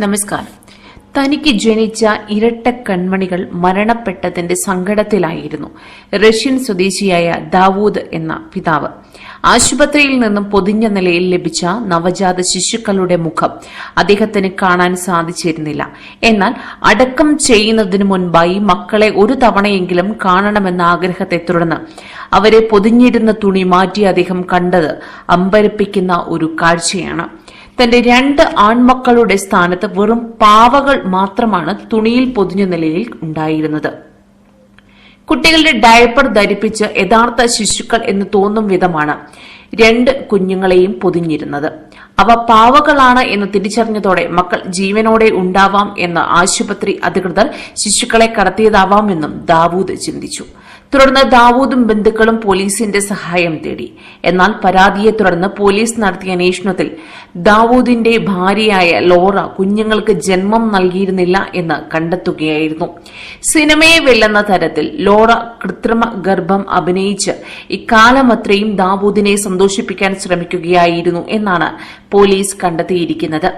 നമസ്കാരം. തനിക്ക് ജനിച്ച ഇരട്ട കൺമണികൾ മരണപ്പെട്ടതിന്റെ സങ്കടത്തിലായിരുന്നു. റഷ്യൻ സ്വദേശിയായ ദാവൂദ് എന്ന പിതാവ്. ആശുപത്രിയിൽ നിന്നും പൊതിഞ്ഞ നിലയിൽ ലഭിച്ച നവജാത ശിശുക്കളുടെ മുഖം അദ്ദേഹത്തിന് കാണാൻ സാധിച്ചിരുന്നില്ല. എന്നാൽ അടക്കം ചെയ്യുന്നതിന് മുൻപായി മക്കളെ ഒരു തവണയെങ്കിലും കാണണമെന്ന ആഗ്രഹത്തെ തുടർന്ന് അവരെ പൊതിഞ്ഞിരുന്ന തുണി മാറ്റി അദ്ദേഹം കണ്ടത് അമ്പരപ്പിക്കുന്ന ഒരു കാഴ്ചയാണ്. തന്റെ രണ്ട് ആൺമക്കളുടെ സ്ഥാനത്ത് വെറും പാവകൾ മാത്രമാണ് തുണിയിൽ പൊതിഞ്ഞ നിലയിൽ ഉണ്ടായിരുന്നത്. കുട്ടികളുടെ ഡയപ്പർ ധരിപ്പിച്ച് യഥാർത്ഥ ശിശുക്കൾ എന്ന് തോന്നും വിധമാണ് രണ്ട് കുഞ്ഞുങ്ങളെയും പൊതിഞ്ഞിരുന്നത്. അവ പാവകളാണ് എന്ന് തിരിച്ചറിഞ്ഞതോടെ മക്കൾ ജീവനോടെ ഉണ്ടാവാം എന്ന് ആശുപത്രി അധികൃതർ ശിശുക്കളെ കടത്തിയതാവാമെന്നും ദാവൂദ് ചിന്തിച്ചു. തുടർന്ന് ദാവൂദും ബന്ധുക്കളും പോലീസിന്റെ സഹായം തേടി. എന്നാൽ പരാതിയെ തുടർന്ന് പോലീസ് നടത്തിയ അന്വേഷണത്തിൽ ദാവൂദിന്റെ ഭാര്യയായ ലോറ കുഞ്ഞുങ്ങൾക്ക് ജന്മം നൽകിയിരുന്നില്ല എന്ന് കണ്ടെത്തുകയായിരുന്നു. സിനിമയെ വെല്ലുന്ന തരത്തിൽ ലോറ കൃത്രിമ ഗർഭം അഭിനയിച്ച് ഇക്കാലമത്രയും ദാവൂദിനെ സന്തോഷിപ്പിക്കാൻ ശ്രമിക്കുകയായിരുന്നു എന്നാണ് പോലീസ് കണ്ടെത്തിയിരിക്കുന്നത്.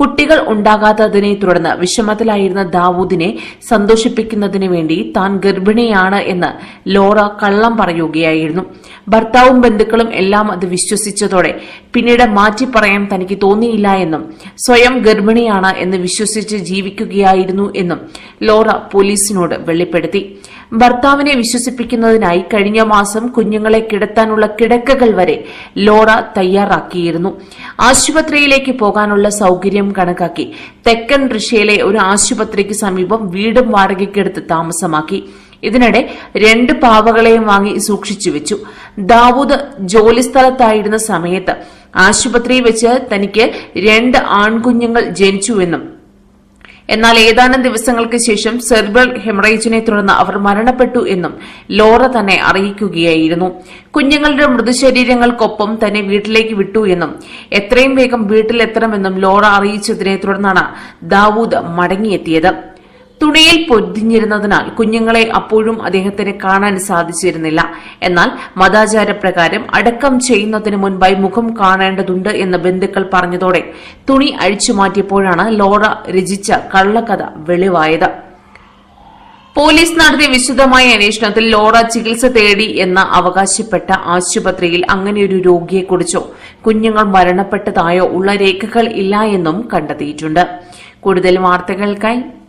കുട്ടികൾ ഉണ്ടാകാത്തതിനെ തുടർന്ന് വിഷമത്തിലായിരുന്ന ദാവൂദിനെ സന്തോഷിപ്പിക്കുന്നതിന് വേണ്ടി താൻ ഗർഭിണിയാണ് എന്ന് ലോറ കള്ളം പറയുകയായിരുന്നു. ഭർത്താവും ബന്ധുക്കളും എല്ലാം അത് വിശ്വസിച്ചതോടെ പിന്നീട് മാറ്റി പറയാൻ തനിക്ക് തോന്നിയില്ല എന്നും സ്വയം ഗർഭിണിയാണ് എന്ന് വിശ്വസിച്ച് ജീവിക്കുകയായിരുന്നു എന്നും ലോറ പോലീസിനോട് വെളിപ്പെടുത്തി. ഭർത്താവിനെ വിശ്വസിപ്പിക്കുന്നതിനായി കഴിഞ്ഞ മാസം കുഞ്ഞുങ്ങളെ കിടത്താനുള്ള കിടക്കകൾ വരെ ലോറ തയ്യാറാക്കിയിരുന്നു. ആശുപത്രിയിലേക്ക് പോകാനുള്ള സൌകര്യം കണക്കാക്കി തെക്കൻ റഷ്യയിലെ ഒരു ആശുപത്രിക്ക് സമീപം വീടും വാടകയ്ക്കെടുത്ത് താമസമാക്കി. ഇതിനിടെ രണ്ട് പാവകളെയും വാങ്ങി സൂക്ഷിച്ചു വെച്ചു. ദാവൂദ് ജോലിസ്ഥലത്തായിരുന്ന സമയത്ത് ആശുപത്രിയിൽ വെച്ച് തനിക്ക് രണ്ട് ആൺകുഞ്ഞുങ്ങൾ ജനിച്ചുവെന്നും എന്നാൽ ഏതാനും ദിവസങ്ങൾക്ക് ശേഷം സെർബൽ ഹെമറേജിനെ തുടർന്ന് അവർ മരണപ്പെട്ടു എന്നും ലോറ തന്നെ അറിയിക്കുകയായിരുന്നു. കുഞ്ഞുങ്ങളുടെ മൃതശരീരങ്ങൾക്കൊപ്പം തന്നെ വീട്ടിലേക്ക് വിട്ടു എന്നും എത്രയും വേഗം വീട്ടിലെത്തണമെന്നും ലോറ അറിയിച്ചതിനെ തുടർന്നാണ് ദാവൂദ് മടങ്ങിയെത്തിയത്. തുണിയിൽ പൊതിഞ്ഞിരുന്നതിനാൽ കുഞ്ഞുങ്ങളെ അപ്പോഴും അദ്ദേഹത്തിന് കാണാൻ സാധിച്ചിരുന്നില്ല. എന്നാൽ മതാചാരപ്രകാരം അടക്കം ചെയ്യുന്നതിന് മുൻപായി മുഖം കാണേണ്ടതുണ്ട് എന്ന് ബന്ധുക്കൾ പറഞ്ഞതോടെ തുണി അഴിച്ചുമാറ്റിയപ്പോഴാണ് ലോറ രചിച്ച കള്ളക്കഥ വെളിവായത്. പോലീസ് നടത്തിയ വിശദമായ അന്വേഷണത്തിൽ ലോറ ചികിത്സ തേടി എന്ന അവകാശപ്പെട്ട ആശുപത്രിയിൽ അങ്ങനെയൊരു രോഗിയെക്കുറിച്ചോ കുഞ്ഞുങ്ങൾ മരണപ്പെട്ടതായോ ഉള്ള രേഖകൾ ഇല്ല എന്നും കണ്ടെത്തിയിട്ടുണ്ട്. കൂടുതൽ വാർത്തകൾക്കായി